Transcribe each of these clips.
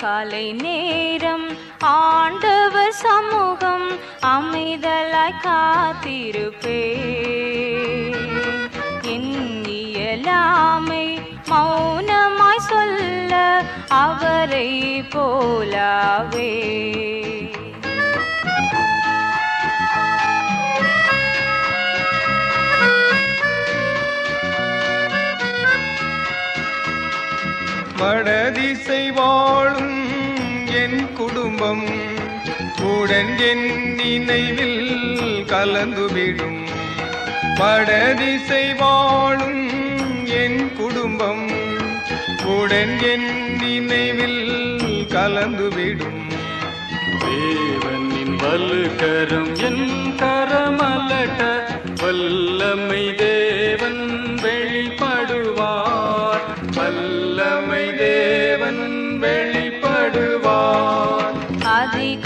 காலை நேரம் ஆண்டவர் சமூகம் அமைதலாய் காத்திருப்பே. என் இயலாமை மௌனமாய் சொல்ல அவரை போலாவே. வடதிசை வாழும் என் குடும்பம் உடன் என் நினைவில் கலந்துவிடும் படதிசை வாழும் என் குடும்பம் உடன் என் நினைவில் கலந்துவிடும் தேவனின் வலுக்கரம் என் கரமலட்ட வல்லமை தேவன் வெளிப்படுவார். வல்ல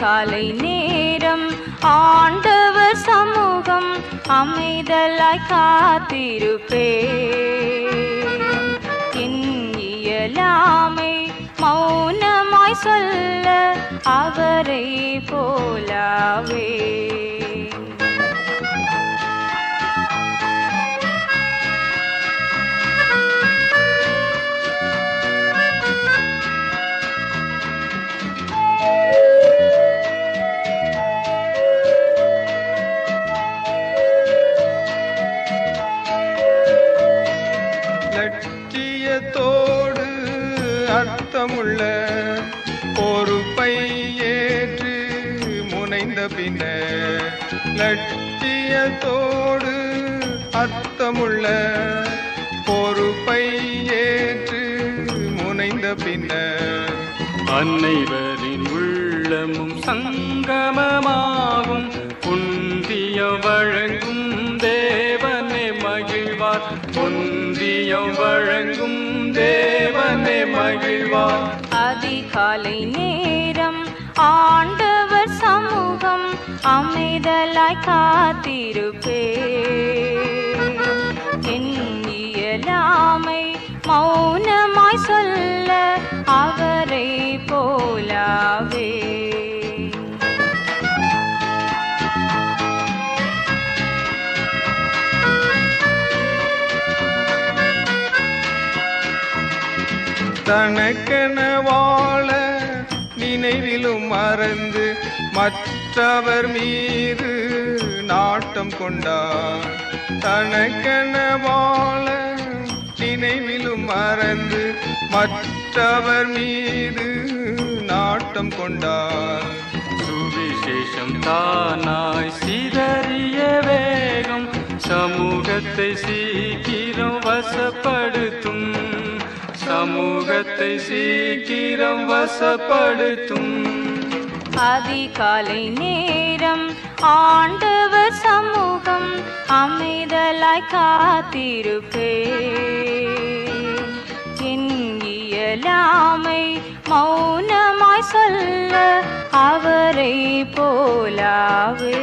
காலை நேரம் ஆண்டவர் சமூகம் அமைதலாய் காத்திருப்பே. என் இயலாமை மௌனமாய் சொல்ல அவரை போலாவே. அர்த்தமுள்ள பொறுப்பை ஏற்று முனைந்த பின்னர் லட்சியத்தோடு அர்த்தமுள்ள பொறுப்பை ஏற்று முனைந்த பின்னர் அன்னைவரின் உள்ளமும் சங்கமமாகும். ஒன்றியம் வழங்கும் தேவனை மகிழ்வார். ஒன்றியம் வழங்கும் தேவ மகிழ்வார். அதிகாலை நேரம் ஆண்டவர் சமூகம் அமைதலாய் காத்திருப்பே. என் இயலாமை மௌனமாய் சொல்ல அவரை போலாவே. தனக்கென வாழ நினைவிலும் மறந்து மற்றவர் மீது நாட்டம் கொண்டார். தனக்கென வாழ நினைவிலும் மறந்து மற்றவர் மீது நாட்டம் கொண்டார். சுவிசேஷம் தானாய் சிதறிய வேகம் சமூகத்தை சீக்கிரம் வசப்படுத்தும் சமூகத்தை சீக்கிரம் வசப்படுத்தும். அதிகாலை நேரம் ஆண்டவர் சமூகம் அமைதலாய் காத்திருப்பே. என் இயலாமை மௌனமாய் சொல்ல அவரை போலாவே.